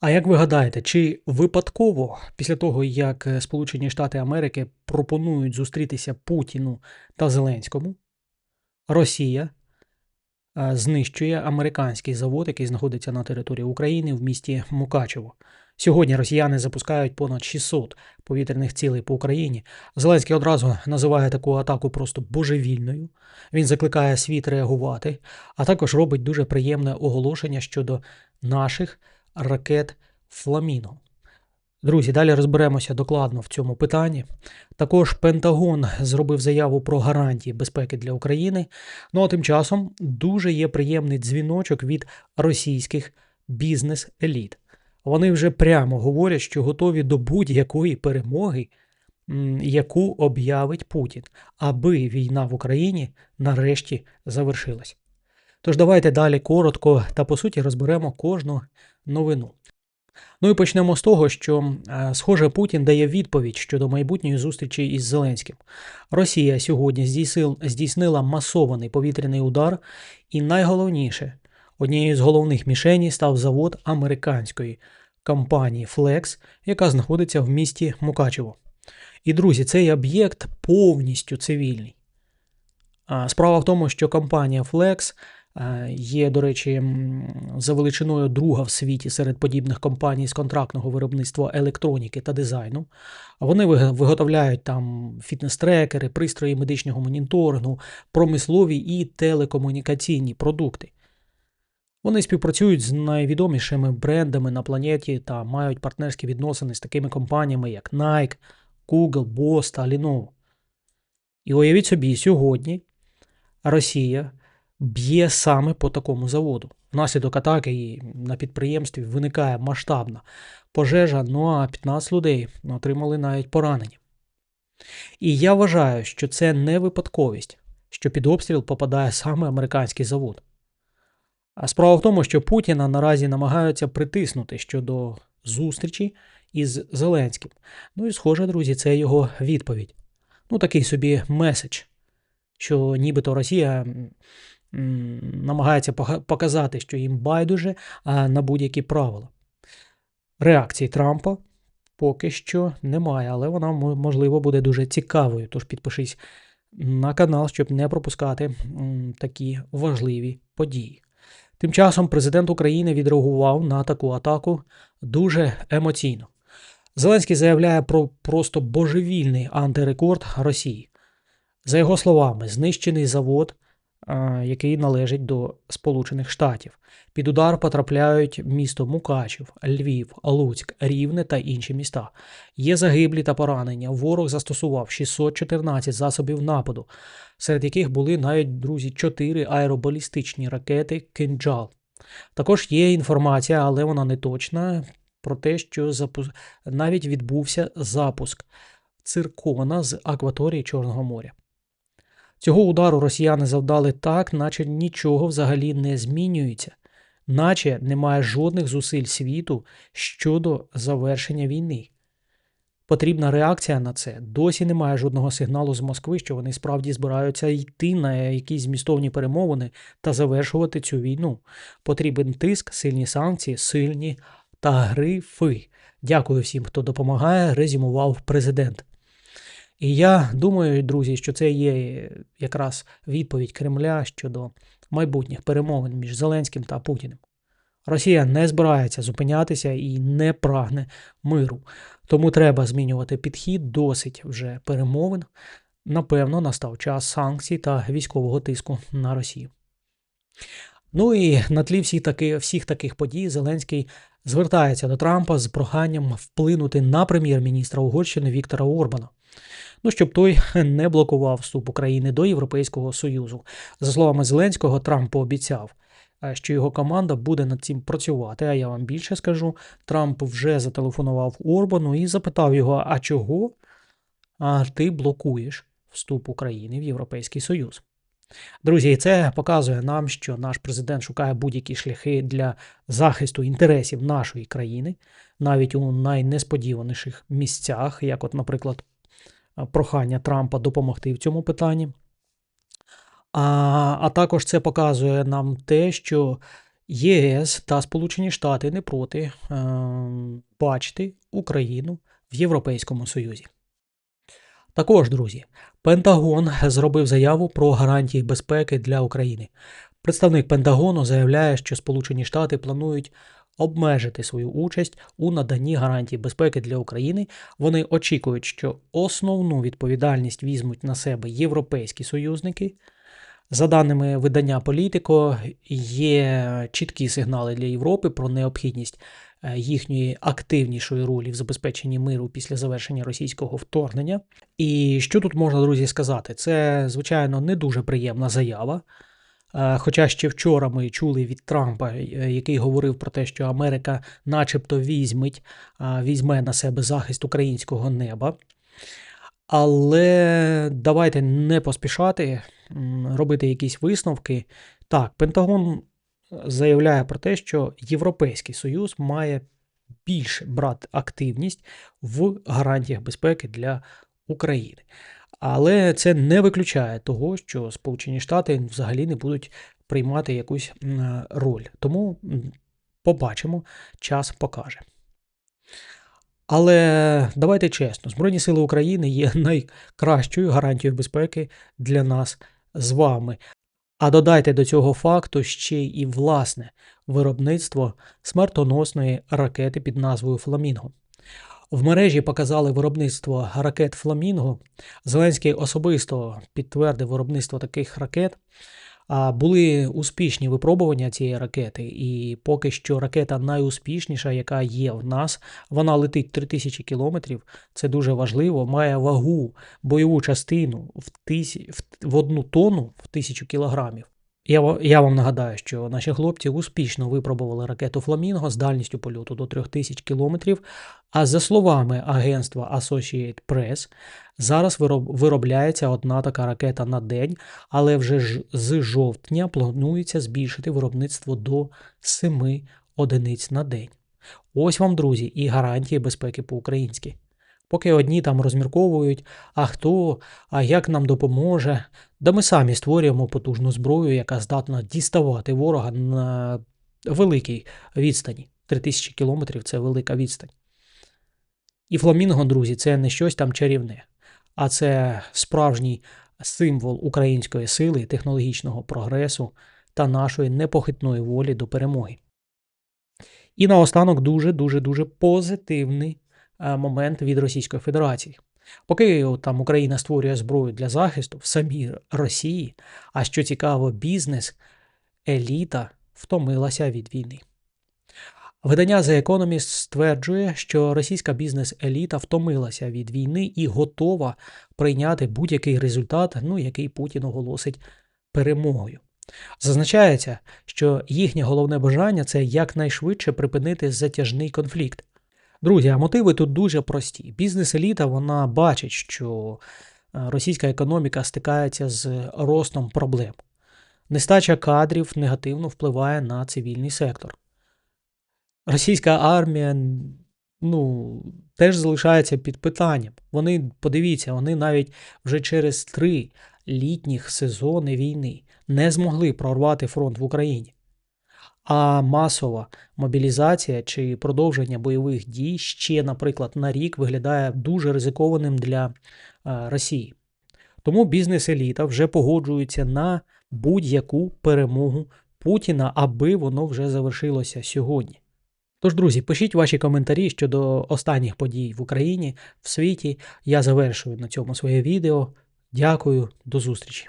А як ви гадаєте, чи випадково після того, як е, Сполучені Штати Америки пропонують зустрітися Путіну та Зеленському, Росія е, знищує американський завод, який знаходиться на території України в місті Мукачево? Сьогодні росіяни запускають понад 600 повітряних цілей по Україні. Зеленський одразу називає таку атаку просто божевільною. Він закликає світ реагувати, а також робить дуже приємне оголошення щодо наших ракет Фламіно. Друзі, далі розберемося докладно в цьому питанні. Також Пентагон зробив заяву про гарантії безпеки для України. Ну а тим часом дуже є приємний дзвіночок від російських бізнес-еліт. Вони вже прямо говорять, що готові до будь-якої перемоги, яку об'явить Путін, аби війна в Україні нарешті завершилась. Тож давайте далі коротко та по суті розберемо кожну новину. Ну і почнемо з того, що, е, схоже, Путін дає відповідь щодо майбутньої зустрічі із Зеленським. Росія сьогодні здійснила масований повітряний удар, і найголовніше, однією з головних мішеней став завод американської компанії Flex, яка знаходиться в місті Мукачево. І, друзі, цей об'єкт повністю цивільний. Справа в тому, що компанія Flex є, до речі, за величиною друга в світі серед подібних компаній з контрактного виробництва електроніки та дизайну. Вони виготовляють там фітнес-трекери, пристрої медичного моніторингу, промислові і телекомунікаційні продукти. Вони співпрацюють з найвідомішими брендами на планеті та мають партнерські відносини з такими компаніями, як Nike, Google, Boss та Lenovo. І уявіть собі, сьогодні Росія б'є саме по такому заводу. Внаслідок атаки на підприємстві виникає масштабна пожежа, ну а 15 людей отримали навіть поранення. І я вважаю, що це не випадковість, що під обстріл попадає саме американський завод. А справа в тому, що Путіна наразі намагаються притиснути щодо зустрічі із Зеленським. Ну і схоже, друзі, це його відповідь. Ну, такий собі меседж, що нібито Росія намагається показати, що їм байдуже на будь-які правила. Реакції Трампа поки що немає, але вона можливо буде дуже цікавою. Тож підпишись на канал, щоб не пропускати такі важливі події. Тим часом президент України відреагував на таку атаку дуже емоційно. Зеленський заявляє про просто божевільний антирекорд Росії. За його словами, знищений завод, який належить до Сполучених Штатів. Під удар потрапляють місто Мукачів, Львів, Луцьк, Рівне та інші міста. Є загиблі та поранення. Ворог застосував 614 засобів нападу, серед яких були навіть друзі 4 аеробалістичні ракети Кинджал. Також є інформація, але вона не точна, про те, що запу... навіть відбувся запуск циркона з акваторії Чорного моря. Цього удару росіяни завдали так, наче нічого взагалі не змінюється, наче немає жодних зусиль світу щодо завершення війни. Потрібна реакція на це. Досі немає жодного сигналу з Москви, що вони справді збираються йти на якісь змістовні перемовини та завершувати цю війну. Потрібен тиск, сильні санкції, сильні тарифи. Дякую всім, хто допомагає, резюмував президент. І я думаю, друзі, що це є якраз відповідь Кремля щодо майбутніх перемовин між Зеленським та Путіним. Росія не збирається зупинятися і не прагне миру. Тому треба змінювати підхід, досить вже перемовин. Напевно, настав час санкцій та військового тиску на Росію. Ну і на тлі всіх, таки, всіх таких подій Зеленський звертається до Трампа з проханням вплинути на прем'єр-міністра Угорщини Віктора Орбана. Ну, щоб той не блокував вступ України до Європейського Союзу. За словами Зеленського, Трамп пообіцяв, е, що його команда буде над цим працювати. А я вам більше скажу, Трамп вже зателефонував Орбану і запитав його: а чого ти блокуєш вступ України в Європейський Союз? Друзі, це показує нам, що наш президент шукає будь-які шляхи для захисту інтересів нашої країни, навіть у найнесподіваніших місцях, як, от, наприклад, прохання Трампа допомогти в цьому питанні. А, а також це показує нам те, що ЄС та Сполучені Штати не проти е, бачити Україну в Європейському Союзі. Також, друзі, Пентагон зробив заяву про гарантії безпеки для України. Представник Пентагону заявляє, що Сполучені Штати планують обмежити свою участь у наданні гарантій безпеки для України. Вони очікують, що основну відповідальність візьмуть на себе європейські союзники. За даними видання Політико, є чіткі сигнали для Європи про необхідність е, їхньої активнішої ролі в забезпеченні миру після завершення російського вторгнення. І що тут можна, друзі, сказати? Це, звичайно, не дуже приємна заява. Е, Хоча ще вчора ми чули від Трампа, е, який говорив про те, що Америка, начебто, візьметь, е, візьме на себе захист українського неба. Але давайте не поспішати робити якісь висновки. Так, Пентагон заявляє про те, що Європейський Союз має більше брати активність в гарантіях безпеки для України. Але це не виключає того, що Сполучені Штати взагалі не будуть приймати якусь роль. Тому побачимо, час покаже. Але давайте чесно, Збройні Сили України є найкращою гарантією безпеки для нас з вами. А додайте до цього факту ще і власне виробництво смертоносної ракети під назвою Фламінго. В мережі показали виробництво ракет Фламінго. Зеленський особисто підтвердив виробництво таких ракет. Були успішні випробування цієї ракети, і поки що ракета найуспішніша, яка є в нас, вона летить 3000 кілометрів. Це дуже важливо. Має вагу, бойову частину в, тисі, в, в одну тонну в тисячу кілограмів. Я, я вам нагадаю, що наші хлопці успішно випробували ракету Фламінго з дальністю польоту до 3000 кілометрів. А за словами агентства Associated Press, зараз вироб- виробляється одна така ракета на день, але вже ж з жовтня планується збільшити виробництво до 7 одиниць на день. Ось вам, друзі, і гарантії безпеки по-українськи. Поки одні там розмірковують, а хто, а як нам допоможе, да ми самі створюємо потужну зброю, яка здатна діставати ворога на великій відстані. 3000 кілометрів це велика відстань. І фламінго, друзі, це не щось там чарівне, а це справжній символ української сили, технологічного прогресу та нашої непохитної волі до перемоги. І наостанок дуже дуже дуже позитивний момент від Російської Федерації. Поки там Україна створює зброю для захисту в самій Росії, а що цікаво, бізнес, еліта втомилася від війни. Видання The Economist стверджує, що російська бізнес-еліта втомилася від війни і готова прийняти будь-який результат, ну, який Путін оголосить перемогою. Зазначається, що їхнє головне бажання це якнайшвидше припинити затяжний конфлікт. Друзі, а мотиви тут дуже прості. Бізнес-еліта вона бачить, що е, російська економіка стикається з ростом проблем. Нестача кадрів негативно впливає на цивільний сектор. Російська армія ну, теж залишається під питанням. Вони, подивіться, вони навіть вже через три літніх сезони війни не змогли прорвати фронт в Україні. А масова мобілізація чи продовження бойових дій ще, наприклад, на рік виглядає дуже ризикованим для е, Росії. Тому бізнес-еліта вже погоджується на будь-яку перемогу Путіна, аби воно вже завершилося сьогодні. Тож, друзі, пишіть ваші коментарі щодо останніх подій в Україні, в світі. Я завершую на цьому своє відео. Дякую, до зустрічі.